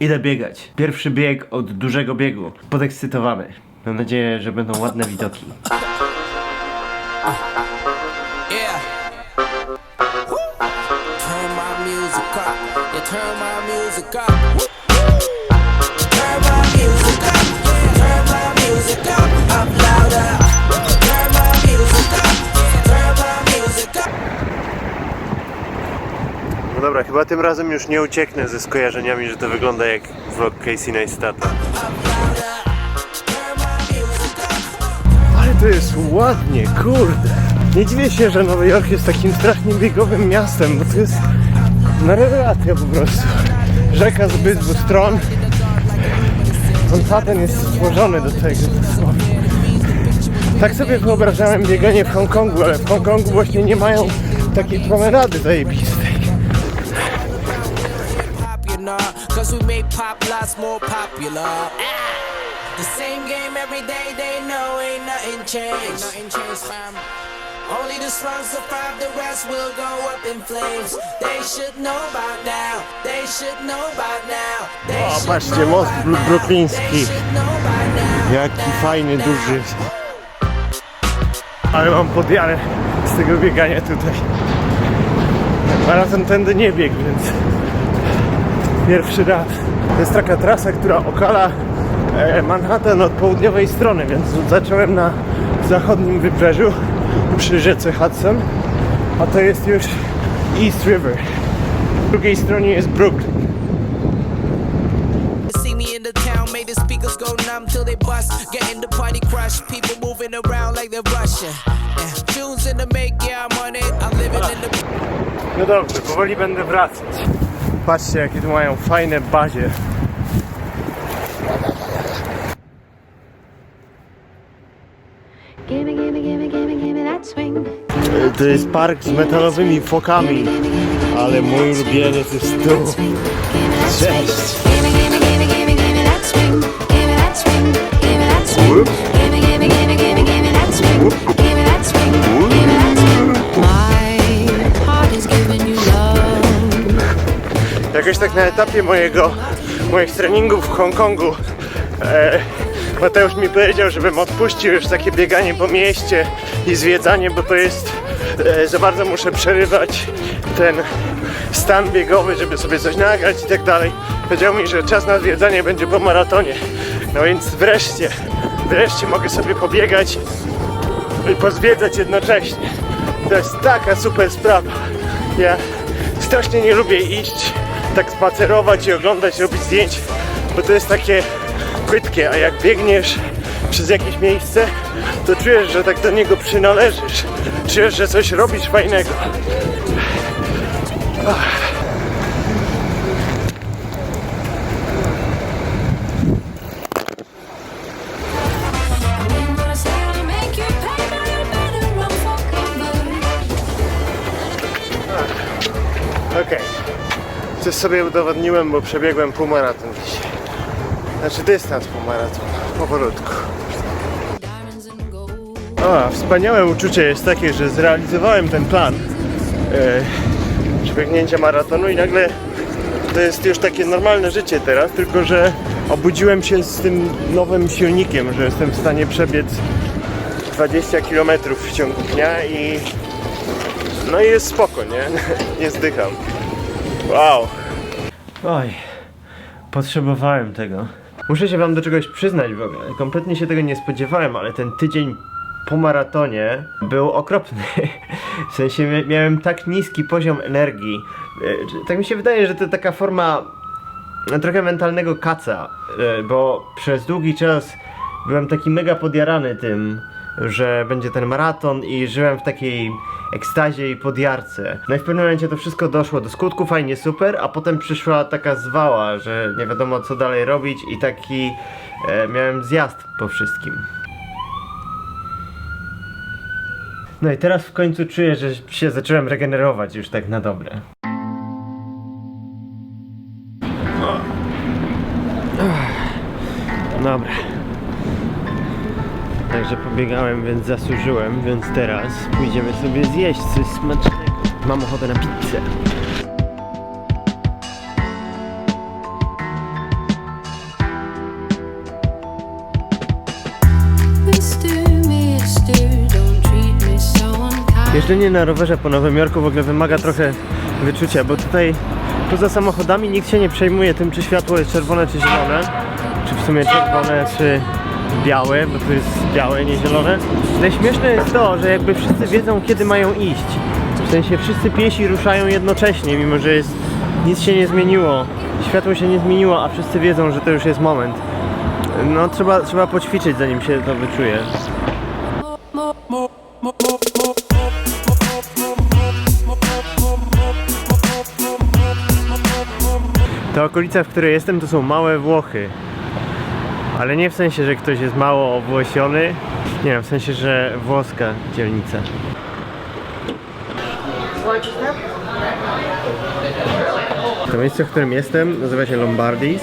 Idę biegać. Pierwszy bieg od dużego biegu. Podekscytowany. Mam nadzieję, że będą ładne widoki. Yeah. Turn my music up. Yeah, turn my music up. Chyba tym razem już nie ucieknę ze skojarzeniami, że to wygląda jak vlog Casey Neistata. Ale to jest ładnie, kurde. Nie dziwię się, że Nowy Jork jest takim strasznie biegowym miastem, bo to jest na rewelacja po prostu. Rzeka z obydwu stron. Manhattan jest stworzony do tego. Tak sobie wyobrażałem bieganie w Hongkongu, ale w Hongkongu właśnie nie mają takiej promenady zajebistej. Cause we make pop lots more popular. The same game every day, they know ain't nothing changed. nothing changed, fam. Only the strong survive, the rest will go up in flames. They should know by now. They should know by now. They O, should patrzcie, know most by bru- now. brukliński. They should know by now. Jaki fajny, duży. Ale mam podjarę z tego biegania tutaj. Maraton tędy nie biegł, więc pierwszy raz. To jest taka trasa, która okala e, Manhattan od południowej strony, więc zacząłem na zachodnim wybrzeżu przy rzece Hudson, a to jest już East River. Z drugiej stronie jest Brooklyn. See me in the town, made the speakers go numb till they bust. Getting the party crushed, people moving around like they're Russian. Yeah. Tunes in the make, yeah, I'm on it. I'm living in the. No dobrze, powoli będę wracać. Patrzcie, jakie tu mają fajne bazie. To jest park z metalowymi fokami, ale mój ulubieniec jest tu. Cześć! Jakoś tak na etapie mojego, moich treningów w Hongkongu e, Mateusz mi powiedział, żebym odpuścił już takie bieganie po mieście i zwiedzanie, bo to jest e, za bardzo muszę przerywać ten stan biegowy, żeby sobie coś nagrać i tak dalej. Powiedział mi, że czas na zwiedzanie będzie po maratonie. No więc wreszcie, wreszcie mogę sobie pobiegać i pozwiedzać jednocześnie. To jest taka super sprawa. Ja strasznie nie lubię iść, tak spacerować i oglądać, robić zdjęć, bo to jest takie płytkie, a jak biegniesz przez jakieś miejsce, to czujesz, że tak do niego przynależysz. Czujesz, że coś robisz fajnego. I'm Coś sobie udowodniłem, bo przebiegłem półmaraton dzisiaj. Znaczy dystans półmaraton. Powolutku. A, wspaniałe uczucie jest takie, że zrealizowałem ten plan e, przebiegnięcia maratonu i nagle to jest już takie normalne życie teraz, tylko że obudziłem się z tym nowym silnikiem, że jestem w stanie przebiec 20 km w ciągu dnia i no i jest spoko, nie? Nie zdycham. Wow. Oj, potrzebowałem tego. Muszę się wam do czegoś przyznać w ogóle. Kompletnie się tego nie spodziewałem, ale ten tydzień po maratonie był okropny. W sensie mia- miałem tak niski poziom energii. E, Tak mi się wydaje, że to taka forma no, trochę mentalnego kaca, e, bo przez długi czas byłem taki mega podjarany tym, że będzie ten maraton i żyłem w takiej ekstazie i podjarce. No i w pewnym momencie to wszystko doszło do skutku, fajnie, super, a potem przyszła taka zwała, że nie wiadomo co dalej robić i taki e, miałem zjazd po wszystkim. No i teraz w końcu czuję, że się zacząłem regenerować już tak na dobre. Dobra. Także pobiegałem, więc zasłużyłem, więc teraz pójdziemy sobie zjeść coś smacznego. Mam ochotę na pizzę. Jeżdżenie na rowerze po Nowym Jorku w ogóle wymaga trochę wyczucia, bo tutaj poza samochodami nikt się nie przejmuje tym, czy światło jest czerwone, czy zielone, czy w sumie czerwone, czy białe, bo tu jest białe, nie zielone. Najśmieszne jest to, że jakby wszyscy wiedzą, kiedy mają iść. W sensie wszyscy piesi ruszają jednocześnie, mimo że jest, nic się nie zmieniło. Światło się nie zmieniło, a wszyscy wiedzą, że to już jest moment. No trzeba, trzeba poćwiczyć, zanim się to wyczuje. Ta okolica, w której jestem, to są małe Włochy. Ale nie w sensie, że ktoś jest mało owłosiony. Nie wiem, w sensie, że włoska dzielnica. To miejsce, w którym jestem, nazywa się Lombardis.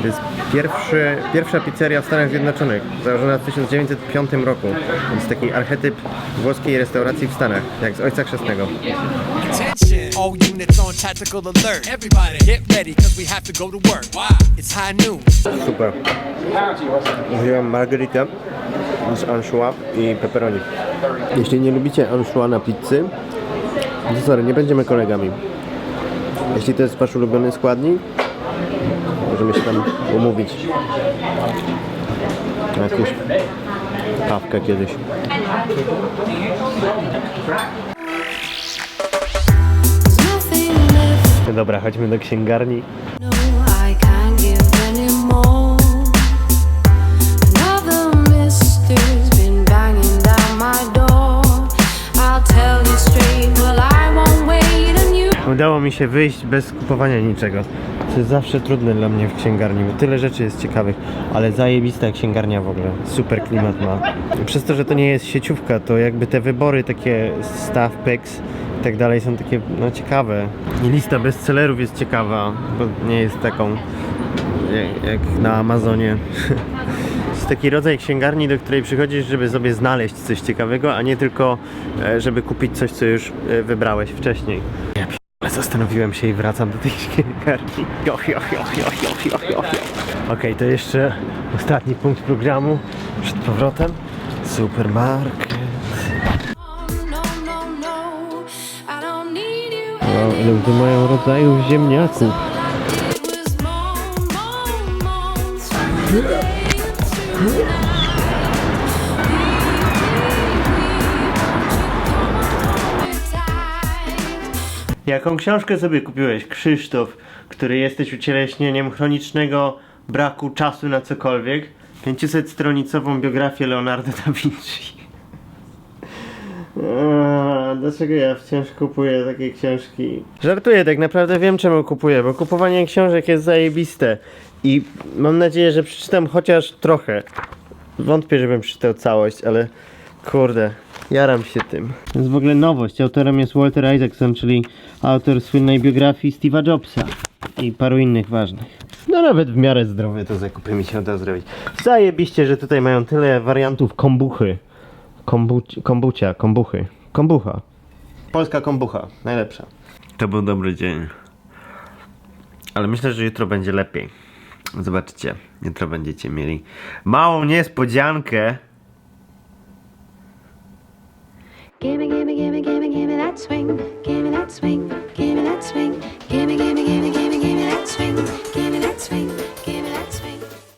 To jest pierwszy, pierwsza pizzeria w Stanach Zjednoczonych, założona w 1905 roku. Więc taki archetyp włoskiej restauracji w Stanach, jak z Ojca Chrzestnego. All units on tactical alert. Everybody, get ready, cause we have to go to work. Why? It's high noon. Super. Wziąłem margaritę z anchois i pepperoni. Jeśli nie lubicie anchois na pizzy, to sorry, nie będziemy kolegami. Jeśli to jest wasz ulubiony składnik, możemy się tam umówić. Jakąś kawkę kiedyś. Won't wait on you. Udało mi się wyjść bez kupowania niczego. To jest zawsze trudne dla mnie w księgarni, bo tyle rzeczy jest ciekawych, ale zajebista księgarnia w ogóle. Super klimat ma. Przez to, że to nie jest sieciówka, to jakby te wybory takie staff picks i tak dalej są takie no ciekawe. I lista bestsellerów jest ciekawa, bo nie jest taką jak, na Amazonie. Jest taki rodzaj księgarni, do której przychodzisz, żeby sobie znaleźć coś ciekawego, a nie tylko, e, żeby kupić coś, co już e, wybrałeś wcześniej. Ja zastanowiłem się i wracam do tej księgarni. Jo, jo, jo, jo, jo, jo, jo, jo. Okej, to jeszcze ostatni punkt programu przed powrotem. Supermarket. Ludzie mają rodzaju ziemniaków. Jaką książkę sobie kupiłeś, Krzysztof, który jesteś ucieleśnieniem chronicznego braku czasu na cokolwiek? 500-stronicową biografię Leonardo da Vinci. Eee, Dlaczego ja wciąż kupuję takie książki? Żartuję, tak naprawdę wiem czemu kupuję, bo kupowanie książek jest zajebiste i mam nadzieję, że przeczytam chociaż trochę. Wątpię, żebym przeczytał całość, ale kurde, jaram się tym. To jest w ogóle nowość. Autorem jest Walter Isaacson, czyli autor słynnej biografii Steve'a Jobsa i paru innych ważnych. No nawet w miarę zdrowe to zakupy mi się uda zrobić. Zajebiście, że tutaj mają tyle wariantów kombuchy. Kombu- kombucia, kombuchy. Kombucha. Polska kombucha, najlepsza. To był dobry dzień. Ale myślę, że jutro będzie lepiej. Zobaczcie, jutro będziecie mieli małą niespodziankę. Gimme, gimme, gimme, gimme, gimme that swing. Gimme that swing. Gimme that swing. Gimme, gimme, gimme, gimme, gimme that swing. Gimme that swing.